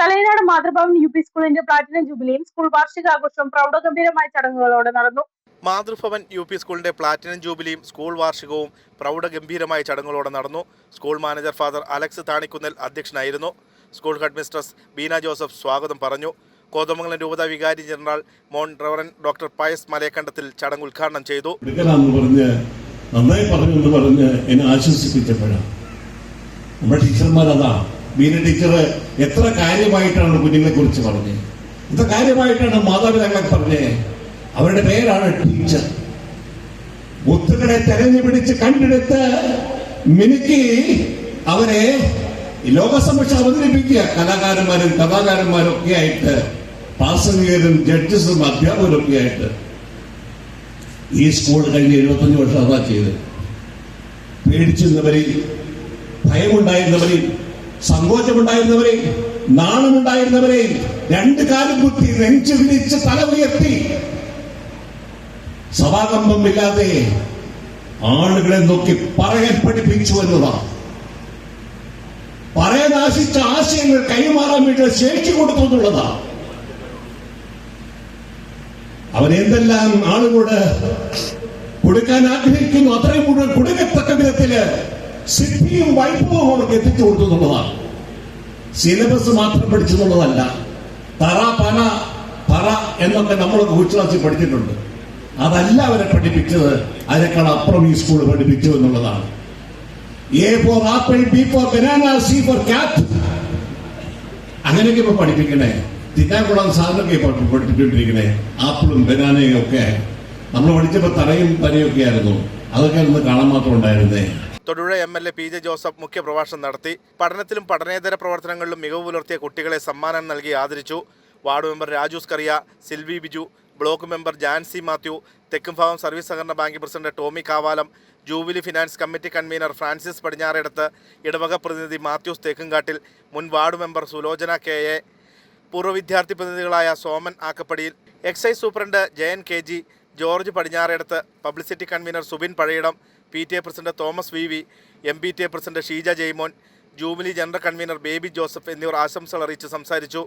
തലൈനാട് Mathrubhavan U P സ്കൂളിന്റെ platinum ജൂബിലിയും school വാർഷികാഘോഷവും പ്രൗഢഗംഭീരമായ ചടങ്ങുകളോടെ നടന്നു. മാതൃഭവൻ യു പി സ്കൂളിന്റെ പ്ലാറ്റിനം ജൂബിലിയും സ്കൂൾ വാർഷികവും പ്രൗഢഗംഭീരമായ ചടങ്ങുകളോടെ നടന്നു. School manager father Alex Thanikkunnel അധ്യക്ഷനായിരുന്നു. സ്കൂൾ ഹെഡ്മിസ്ട്രസ് ബീന ജോസഫ് സ്വാഗതം പറഞ്ഞു. കോതമംഗലം രൂപത വികാരി general Mon reverend doctor Pius Malayakandathil ചടങ്ങ് ഉദ്ഘാടനം ചെയ്തു. നന്നായി പറഞ്ഞു എന്ന് പറഞ്ഞ് എന്നെ ആശ്വസിപ്പിച്ചപ്പോഴാണ് നമ്മുടെ ടീച്ചർമാർ അതാ ബീന ടീച്ചർ എത്ര കാര്യമായിട്ടാണ് കുഞ്ഞുങ്ങളെ കുറിച്ച് പറഞ്ഞത് എത്ര കാര്യമായിട്ടാണ് മാതാപിതാക്കളെ പറഞ്ഞത് അവരുടെ പേരാണ് ടീച്ചർ. മുത്തുകളെ തെരഞ്ഞു പിടിച്ച് കണ്ടെടുത്ത് മിനുക്കി അവരെ ലോകസമക്ഷം അവതരിപ്പിക്കുക. കലാകാരന്മാരും കഥാകാരന്മാരും ഒക്കെ ആയിട്ട് പ്രാസംഗികരും ജഡ്ജസും അധ്യാപകരും ഒക്കെ ആയിട്ട്. ഈ സ്കൂൾ കഴിഞ്ഞ എഴുപത്തഞ്ച് വർഷം അതാ ചെയ്ത് പേടിച്ചിരുന്നവരെയും ഭയമുണ്ടായിരുന്നവരെ സങ്കോചമുണ്ടായിരുന്നവരെ നാണമുണ്ടായിരുന്നവരെ രണ്ട് കാലം കുത്തി നെഞ്ചു വിരിച്ച് തല ഉയർത്തി. സഭാകമ്പമില്ലാതെ ആളുകളെ നോക്കി പറയാൻ പഠിപ്പിച്ചു എന്നതാണ് പറയാൻ ആശിച്ച ആശയങ്ങൾ കൈമാറാൻ വേണ്ടി ശേഷി കൊടുത്തു എന്നുള്ളതാണ് അവൻ എന്തെല്ലാം ആളുകളോട് കൊടുക്കാൻ ആഗ്രഹിക്കുന്നു അത്രയും മുഴുവൻ കൊടുക്കത്തക്ക വിധത്തിൽ സിദ്ധിയും വൈഭവവും അവർക്ക് എത്തിച്ചു കൊടുക്കുന്നുള്ളതാണ് സിലബസ് മാത്രം പഠിച്ചെന്നുള്ളതല്ല. തറ പന തറ എന്നൊക്കെ നമ്മൾ ഉച്ചവാസി പഠിച്ചിട്ടുണ്ട്. അതല്ല അവരെ പഠിപ്പിച്ചത്. അതിനേക്കാൾ അപ്പുറം ഈ സ്കൂൾ പഠിപ്പിച്ചു എന്നുള്ളതാണ്. A for apple B for banana C for cat അങ്ങനെയൊക്കെ ഇപ്പൊ പഠിപ്പിക്കണേ. തിന്നാക്കുളം സാധനമൊക്കെ ഇപ്പൊ പഠിപ്പിച്ചുകൊണ്ടിരിക്കണേ. ആപ്പിളും ബനാനയും ഒക്കെ. നമ്മൾ പഠിച്ചപ്പോ തറയും പനയൊക്കെ ആയിരുന്നു. അതൊക്കെ ഒന്ന് കാണാൻ മാത്രം ഉണ്ടായിരുന്നേ. Thodupuzha M L A P J Joseph മുഖ്യപ്രഭാഷണം നടത്തി. പഠനത്തിലും പഠനേതര പ്രവർത്തനങ്ങളിലും മികവ് പുലർത്തിയ കുട്ടികളെ സമ്മാനം നൽകി ആദരിച്ചു. Ward member Raju Scaria Silvy Biju block member Jancy Mathew Thekkumbhagam service സഹകരണ bank president Tomy Kavalam jubilee finance committee convener Francis Padinjaredathu ഇടവക പ്രതിനിധി മാത്യൂസ് തേക്കുംകാട്ടിൽ മുൻ ward member Sulochana K A പൂർവ വിദ്യാർത്ഥി പ്രതിനിധികളായ Soman Akkappadiyil excise superintendent Jayan K G George Padinjaredathu publicity convener Subin Pazhayidam P T A president Thomas V V M P T A president Sheeja Jaimon jubilee general convener Baby Joseph എന്നിവർ ആശംസകൾ അറിയിച്ച് സംസാരിച്ചു.